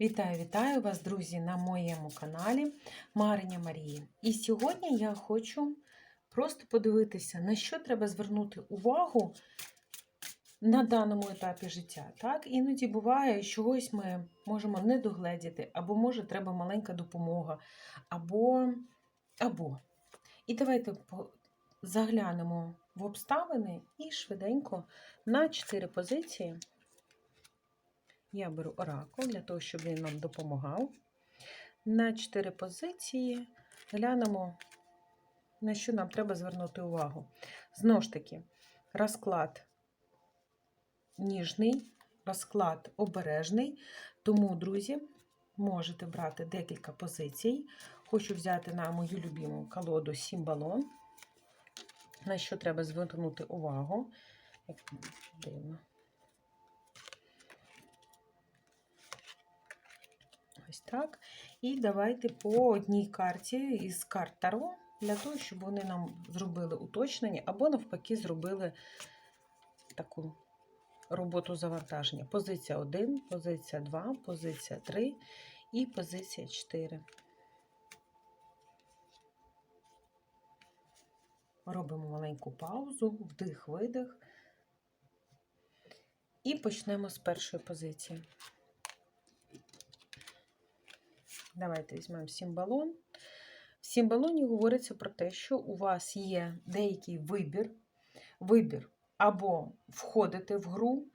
Вітаю, вітаю вас, друзі, на моєму каналі Мариня Марії. І сьогодні я хочу просто подивитися, на що треба звернути увагу на даному етапі життя. Так, іноді буває, чогось ми можемо не догледіти, або може треба маленька допомога, або. або. І давайте заглянемо в обставини і швиденько на 4 позиції. Я беру оракул для того, щоб він нам допомагав. На 4 позиції глянемо, на що нам треба звернути увагу. Знову ж таки, розклад ніжний, розклад обережний. Тому, друзі, можете брати декілька позицій. Хочу взяти на мою любиму колоду Сімбалон. На що треба звернути увагу. Дивно. Ось так. І давайте по одній карті із карт Таро, для того, щоб вони нам зробили уточнення, або навпаки, зробили таку роботу завантаження. Позиція 1, позиція 2, позиція 3 і позиція 4. Робимо маленьку паузу, вдих, видих. І почнемо з першої позиції. Давайте візьмемо сімбалон. В сімбалоні говориться про те, що у вас є деякий вибір. Вибір або входити в гру,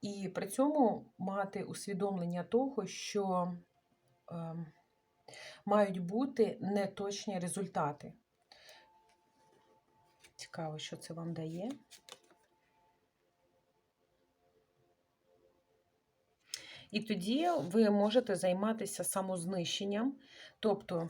і при цьому мати усвідомлення того, що е, мають бути неточні результати. Цікаво, що це вам дає. І тоді ви можете займатися самознищенням, тобто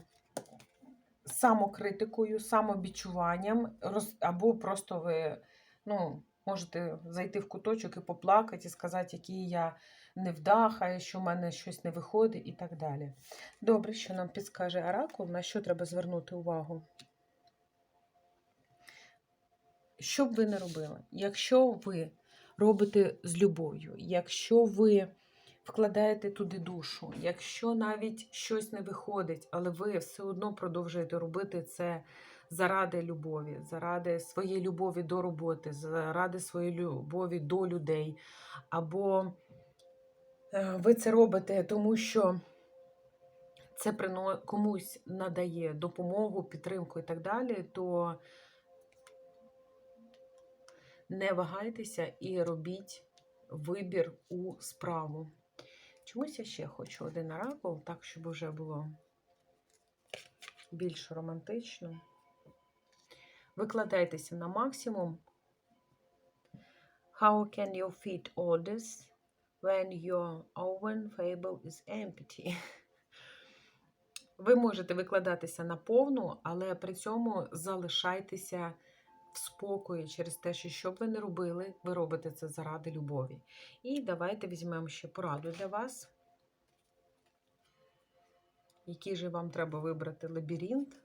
самокритикою, самобічуванням, або просто ви ну, можете зайти в куточок і поплакати, і сказати, який я невдаха, що в мене щось не виходить і так далі. Добре, що нам підскаже Оракул, на що треба звернути увагу. Що б ви не робили, якщо ви робите з любов'ю, якщо ви вкладаєте туди душу, якщо навіть щось не виходить, але ви все одно продовжуєте робити це заради любові, заради своєї любові до роботи, заради своєї любові до людей, або е, ви це робите, тому що це комусь надає допомогу, підтримку і так далі, то не вагайтеся і робіть вибір у справу. Чомусь я ще хочу один оракул, так, щоб вже було більш романтично. Викладайтеся на максимум. How can you fit orders when your oven fable is empty? Ви можете викладатися на повну, але при цьому залишайтеся в спокої через те, що що б ви не робили, ви робите це заради любові. І давайте візьмемо ще пораду для вас. Який же вам треба вибрати лабіринт?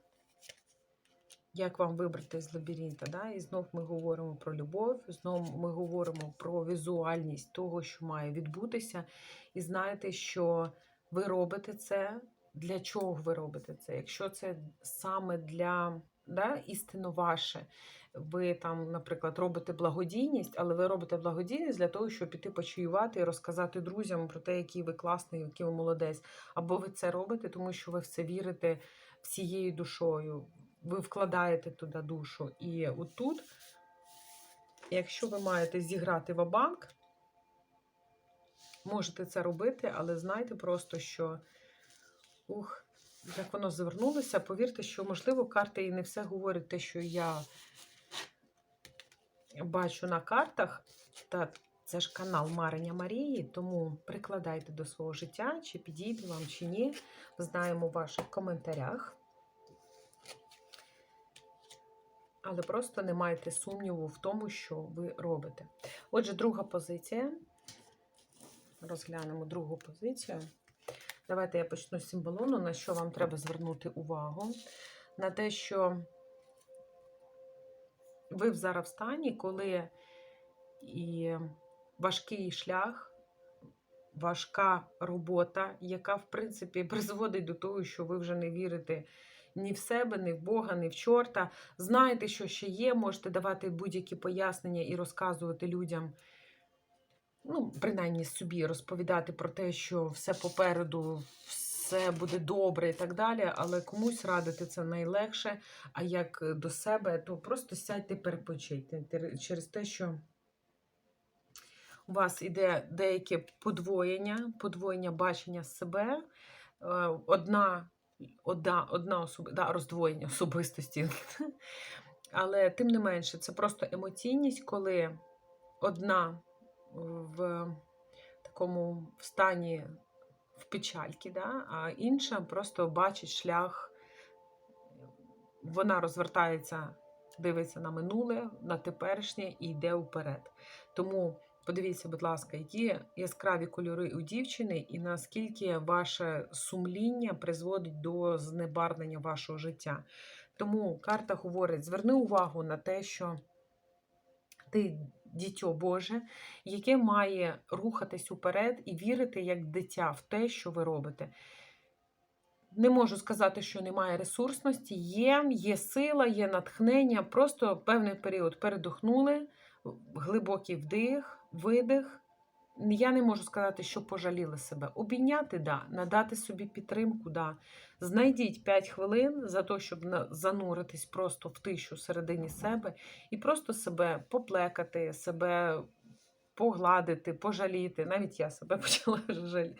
Як вам вибрати з лабіринта? Да? І знов ми говоримо про любов, знов ми говоримо про візуальність того, що має відбутися. І знаєте, що ви робите це. Для чого ви робите це? Якщо це саме для да, істинно ваше, ви там, наприклад, робите благодійність, але ви робите благодійність для того, щоб піти почуювати і розказати друзям про те, який ви класний, який ви молодець. Або ви це робите, тому що ви в це вірите всією душою, ви вкладаєте туди душу. І отут, якщо ви маєте зіграти в банк можете це робити, але знайте просто, що ух, як воно звернулося, повірте, що, можливо, карти і не все говорять те, що я бачу на картах. Та це ж канал Марення Марії, тому прикладайте до свого життя, чи підійде вам, чи ні. Знаємо в ваших коментарях. Але просто не майте сумніву в тому, що ви робите. Отже, друга позиція. Розглянемо другу позицію. Давайте я почну з символону, на що вам треба звернути увагу. На те, що ви зараз в стані, коли і важкий шлях важка робота, яка, в принципі, призводить до того, що ви вже не вірите ні в себе, ні в Бога, ні в чорта. Знаєте, що ще є, можете давати будь-які пояснення і розказувати людям. Ну, принаймні собі розповідати про те, що все попереду, все буде добре і так далі. Але комусь радити це найлегше. А як до себе, то просто сядьте перепочийте через те, що у вас іде деяке подвоєння, подвоєння бачення себе. Е, Одна, одна, одна особи, да, роздвоєння особистості. Але тим не менше, це просто емоційність, коли одна в такому стані печальки, да? а інша просто бачить шлях, вона розвертається, дивиться на минуле, на теперішнє і йде вперед. Тому подивіться, будь ласка, які яскраві кольори у дівчини, і наскільки ваше сумління призводить до знебарвлення вашого життя. Тому карта говорить: зверни увагу на те, що ти дітьо Боже, яке має рухатись уперед і вірити як дитя в те, що ви робите. Не можу сказати, що немає ресурсності, є, є сила, є натхнення. Просто певний період передохнули, глибокий вдих, видих. Я не можу сказати, що пожаліли себе. Обійняти, да, надати собі підтримку, да. Знайдіть 5 хвилин за те, щоб зануритись просто в тишу середині себе і просто себе поплекати, себе погладити, пожаліти. Навіть я себе почала жаль,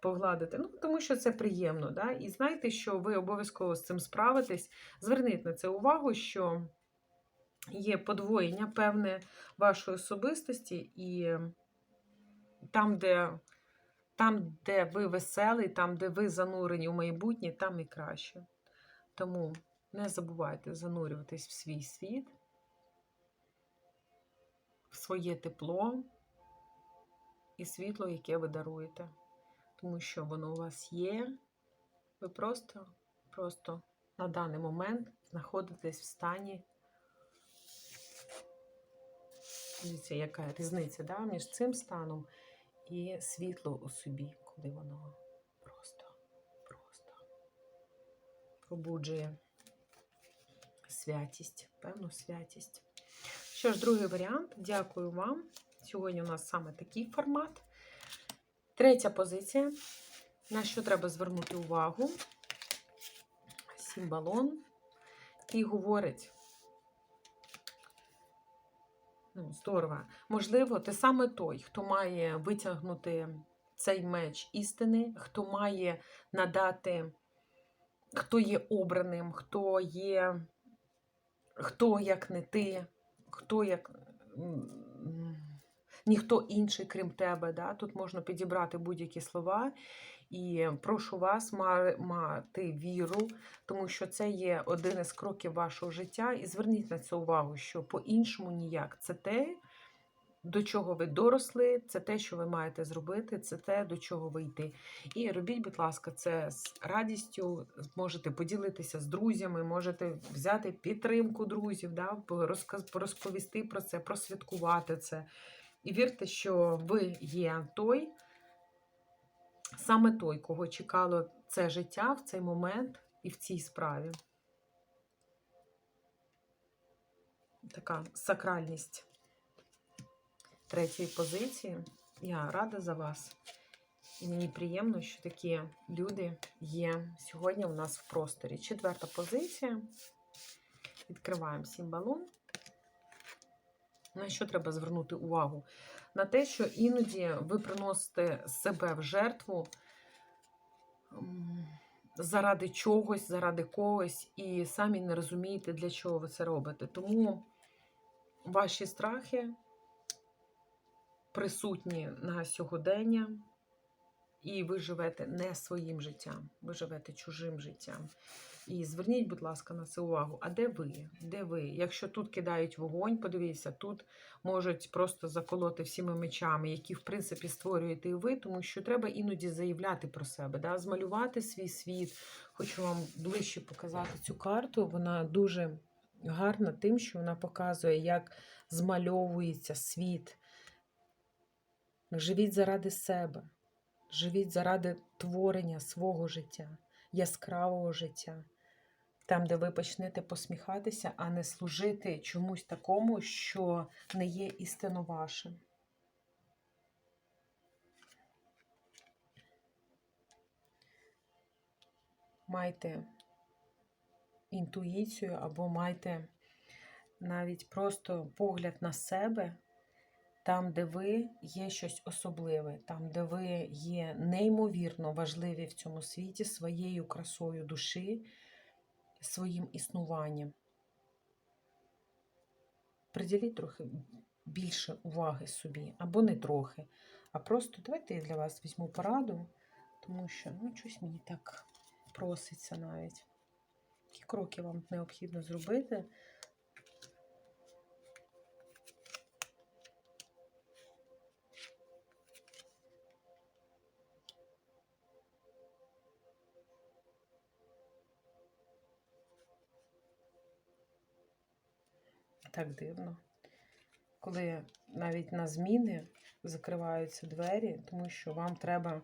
погладити. Ну, тому що це приємно. Да? І знайте, що ви обов'язково з цим справитесь. Зверніть на це увагу, що є подвоєння певне вашої особистості і там, де там, де ви веселий, там, де ви занурені у майбутнє, там і краще. Тому не забувайте занурюватись в свій світ, в своє тепло і світло, яке ви даруєте. Тому що воно у вас є. Ви просто, просто на даний момент знаходитесь в стані. Дивіться, яка різниця да, між цим станом і світло у собі, коли воно просто, просто пробуджує святість, певну святість. Що ж, другий варіант. Дякую вам. Сьогодні у нас саме такий формат. Третя позиція. На що треба звернути увагу? Сімбалон. І говорить. Ну, здорово. Можливо, ти саме той, хто має витягнути цей меч істини, хто має надати, хто є обраним, хто є, хто як не ти, хто як ніхто інший, крім тебе. Да? Тут можна підібрати будь-які слова. І прошу вас мати віру, тому що це є один із кроків вашого життя. І зверніть на це увагу, що по-іншому ніяк. Це те, до чого ви доросли, це те, що ви маєте зробити, це те, до чого ви йти. І робіть, будь ласка, це з радістю. Можете поділитися з друзями, можете взяти підтримку друзів, да? розповісти про це, просвяткувати це. І вірте, що ви є той, саме той, кого чекало це життя в цей момент і в цій справі. Така сакральність третьої позиції. Я рада за вас. І мені приємно, що такі люди є сьогодні у нас в просторі. Четверта позиція. Відкриваємо сімбалон. На що треба звернути увагу? На те, що іноді ви приносите себе в жертву заради чогось, заради когось, і самі не розумієте, для чого ви це робите. Тому ваші страхи присутні на сьогодення, і ви живете не своїм життям, ви живете чужим життям. І зверніть, будь ласка, на це увагу. А де ви? Де ви? Якщо тут кидають вогонь, подивіться, тут можуть просто заколоти всіми мечами, які, в принципі, створюєте і ви, тому що треба іноді заявляти про себе, да? змалювати свій світ. Хочу вам ближче показати цю карту. Вона дуже гарна тим, що вона показує, як змальовується світ. Живіть заради себе. Живіть заради творення свого життя, яскравого життя. Там, де ви почнете посміхатися, а не служити чомусь такому, що не є істинно вашим. Майте інтуїцію або майте навіть просто погляд на себе, там, де ви є щось особливе, там, де ви є неймовірно важливі в цьому світі своєю красою душі, своїм існуванням. Приділіть трохи більше уваги собі, або не трохи, а просто давайте я для вас візьму пораду, тому що ну, щось мені так проситься навіть. Які кроки вам необхідно зробити. Так дивно. Коли навіть на зміни закриваються двері, тому що вам треба.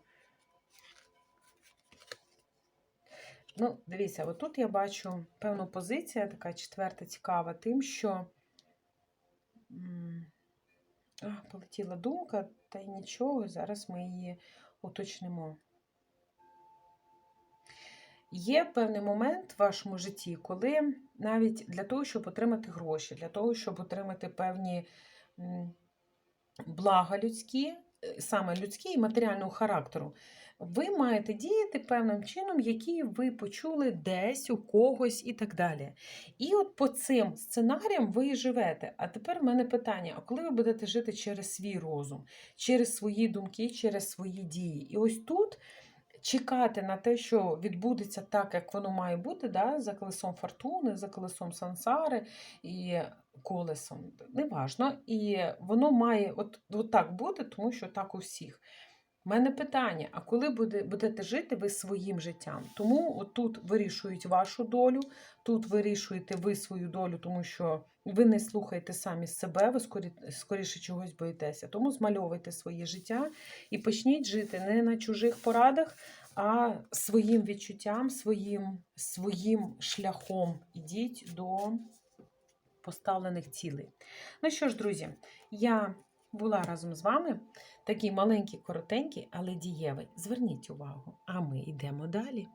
Ну, дивіться, отут я бачу певну позиція, така четверта цікава, тим, що. А, полетіла думка, та й нічого, зараз ми її уточнимо. Є певний момент в вашому житті, коли навіть для того, щоб отримати гроші, для того, щоб отримати певні блага людські, е, саме людські і матеріального характеру, ви маєте діяти певним чином, який ви почули десь у когось і так далі. І от по цим сценаріям ви і живете. А тепер в мене питання: а коли ви будете жити через свій розум, через свої думки, через свої дії? І ось тут чекати на те, що відбудеться так, як воно має бути, да, за колесом фортуни, за колесом сансари і колесом. Неважно. І воно має от, от так бути, тому що так у всіх. У мене питання: а коли буде, будете жити ви своїм життям? Тому тут вирішують вашу долю, тут вирішуєте ви свою долю, тому що ви не слухаєте самі себе, ви скорі, скоріше чогось боїтеся. Тому змальовуйте своє життя і почніть жити не на чужих порадах, а своїм відчуттям, своїм, своїм шляхом. Ідіть до поставлених цілей. Ну що ж, друзі, я була разом з вами. Такий маленький, коротенький, але дієвий. Зверніть увагу, а ми йдемо далі.